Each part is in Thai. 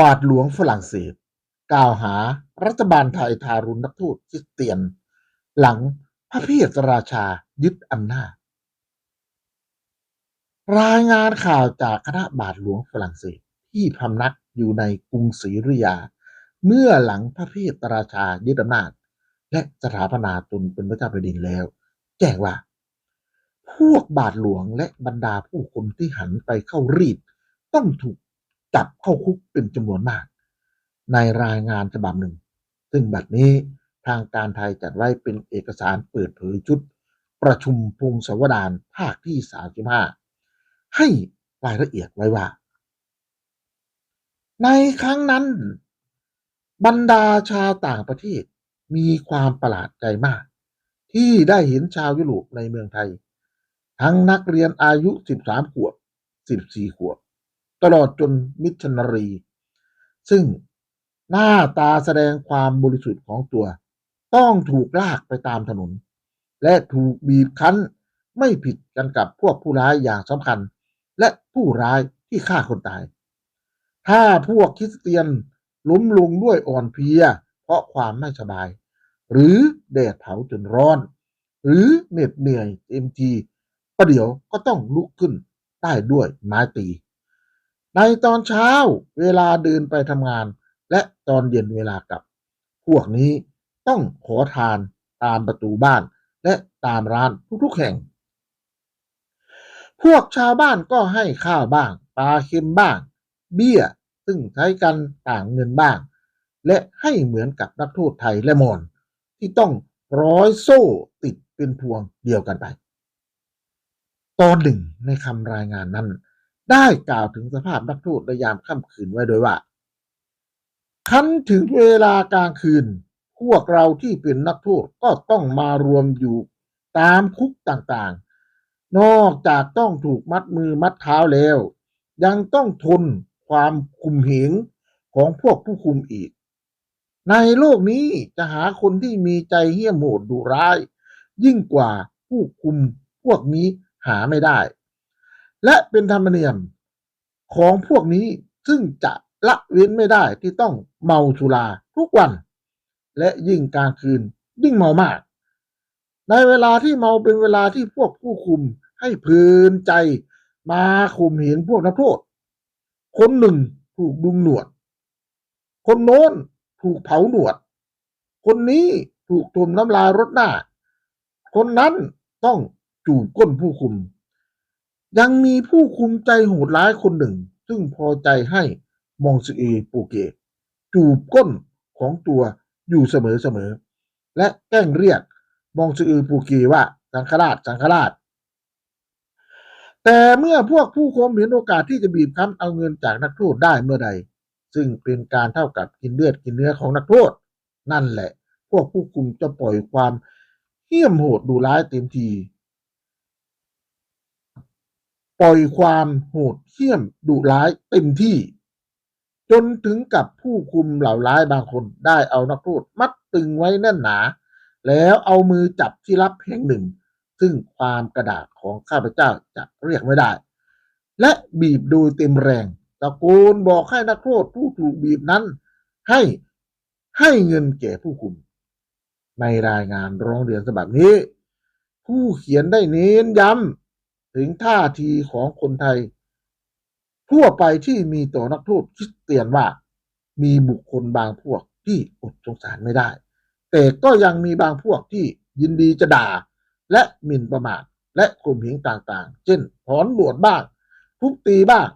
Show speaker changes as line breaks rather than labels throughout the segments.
บาทหลวงฝรั่งเศส กล่าวหารัฐบาลไทยทารุณนักโทษคริสเตียน หลังพระเพทราชายึดอำนาจ รายงานข่าวจากคณะบาทหลวงฝรั่งเศสที่พำนักอยู่ในกรุงศรีอยุธยา เมื่อหลังพระเพทราชายึดอำนาจ และสถาปนาตนเป็นพระเจ้าแผ่นดินแล้ว แจ้งว่า พวกบาทหลวงและบรรดาผู้คนที่หันไปเข้ารีดต้องถูก จับเข้าคุกเป็นจำนวนมาก ในรายงานฉบับหนึ่ง ซึ่งบัดนี้ทางการไทยจัดไว้เป็นเอกสารเปิดเผยชุด ประชุมพงศวดารภาคที่ 35 ให้รายละเอียดไว้ว่า ในครั้งนั้น บรรดาชาวต่างประเทศมีความประหลาดใจมาก ที่ได้เห็นชาวยุโรปในเมืองไทย ทั้งนักเรียนอายุ 13 ขวบ 14 ขวบ ตลอดจนมิชชันนารี ซึ่งหน้าตาแสดงความบริสุทธิ์ของตัว ต้องถูกลากไปตามถนน และถูกบีบคั้นไม่ผิดกันกับพวกผู้ร้ายอย่างสำคัญ และผู้ร้ายที่ฆ่าคนตาย ถ้าพวกคริสเตียนล้มลงด้วยอ่อนเพลีย เพราะความไม่สบาย หรือแดดเผาจนร้อน หรือเหน็ดเหนื่อยเต็มทีประเดี๋ยวก็ต้องลุกขึ้นได้ด้วยไม้ตี ในตอนเช้าเวลาเดินไปทำงาน และตอนเย็นเวลากลับ พวกนี้ต้องขอทานตามประตูบ้าน และตามร้านทุกๆแห่ง พวกชาวบ้านก็ให้ข้าวบ้างปลาเค็มบ้าง เบี้ยซึ่งใช้กันต่างเงินบ้าง และให้เหมือนกับนักโทษไทยและมอญที่ต้องร้อยโซ่ติดเป็นพวงเดียวกันไป ตอนหนึ่งในคำรายงานนั้น ได้กล่าวถึงสภาพนักโทษในยามค่ำคืนไว้โดยว่าคันถึงเวลากลางคืน พวกเราที่เป็นนักโทษก็ต้องมารวมอยู่ตามคุกต่างๆ นอกจากต้องถูกมัดมือมัดเท้าแล้ว ยังต้องทนความคุมเหงของพวกผู้คุมอีก ในโลกนี้จะหาคนที่มีใจเหี้ยมโหดดุร้าย ยิ่งกว่าผู้คุมพวกนี้หาไม่ได้ และเป็นธรรมเนียมของพวกนี้ซึ่งจะละเว้นไม่ได้ที่ต้องเมาสุราทุกวัน และยิ่งกลางคืนยิ่งเมามาก ในเวลาที่เมาเป็นเวลาที่พวกผู้คุมให้เพลินใจมาข่มเหงพวกนักโทษ คนหนึ่งถูกดุงหนวด คนโน้นถูกเผาหนวด คนนี้ถูกถมน้ำลายรดหน้า คนนั้นต้องจูบก้นผู้คุม ยังมีผู้คุมใจโหดร้ายคนหนึ่ง ซึ่งพอใจให้มองซเอปูเกะจูบก้นของตัวอยู่เสมอๆและแกล้งเรียกมองซือปูเกว่าสังฆราชสังฆราช แต่เมื่อพวกผู้คุมเห็นโอกาสที่จะบีบคั้นเอาเงินจากนักโทษได้เมื่อใด ซึ่งเป็นการเท่ากับกินเลือดกินเนื้อของนักโทษ นั่นแหละ พวกผู้คุมจะปล่อยความเหี้ยมโหดดูร้ายเต็มที ปล่อยความโหดเหี้ยมดุร้ายเต็มที่ จนถึงกับผู้คุมเหล่าร้ายบางคนได้เอานักโทษมัดตึงไว้แน่นหนา แล้วเอามือจับที่รับแห่งหนึ่ง ซึ่งความกระดาษของข้าพเจ้าจะเรียกไม่ได้ และบีบโดยเต็มแรงตะโกนบอกให้นักโทษผู้ถูกบีบนั้น ให้ให้เงินแก่ผู้คุม ในรายงานร้องเรียนฉบับนี้ ผู้เขียนได้เน้นย้ำ ถึงท่าทีของคนไทย ทั่วไปที่มีต่อนักโทษคริสเตียนว่า มีบุคคลบางพวกที่อดสงสารไม่ได้ แต่ก็ยังมีบางพวกที่ยินดีจะด่า และหมิ่นประมาทและข่มเหงต่างๆ เช่นถอนหนวดบ้าง ทุบตีบ้าง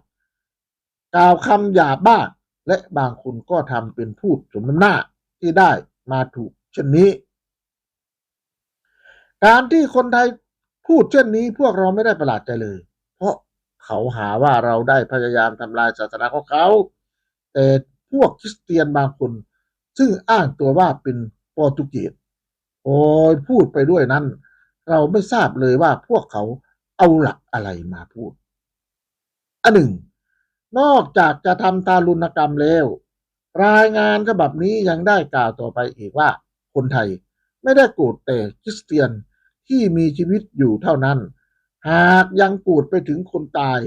กล่าวคำหยาบบ้าง และบางคนก็ทำเป็นพูดสมน้ำหน้าที่ได้มาถูกเช่นนี้ การที่คนไทย พูดเช่นนี้พวกเราไม่ได้ประหลาดใจเลย เพราะเขาหาว่าเราได้พยายามทำลายศาสนาของเขา แต่พวกคริสเตียนบางคน ซึ่งอ้างตัวว่าเป็นโปรตุเกสโอ้ยพูดไปด้วยนั้น เราไม่ทราบเลยว่าพวกเขาเอาหลักอะไรมาพูด อันหนึ่ง นอกจากจะทำทารุณกรรมแล้ว รายงานฉบับนี้ยังได้กล่าวต่อไปอีกว่า คนไทยไม่ได้โกรธแต่คริสเตียน ที่มีชีวิตอยู่เท่านั้น หากยังกรธไปถึงคนตาย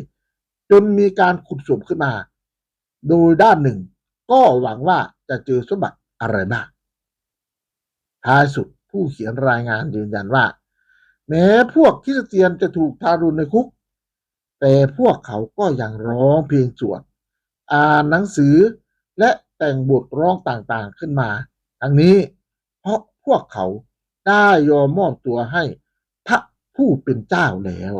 จนมีการขุดศพขึ้นมา โดยด้านหนึ่ง ก็หวังว่าจะเจอสมบัติอะไรบ้างท้ายสุดผู้เขียนรายงานยืนยันว่า แม้พวกคริสเตียนจะถูกทารุณในคุก แต่พวกเขาก็ยังร้องเพลงสวดอ่านหนังสือและแต่งบทร้องต่างๆขึ้นมา ทั้งนี้เพราะพวกเขา ได้ยอมมอบตัวให้พระผู้เป็นเจ้าแล้ว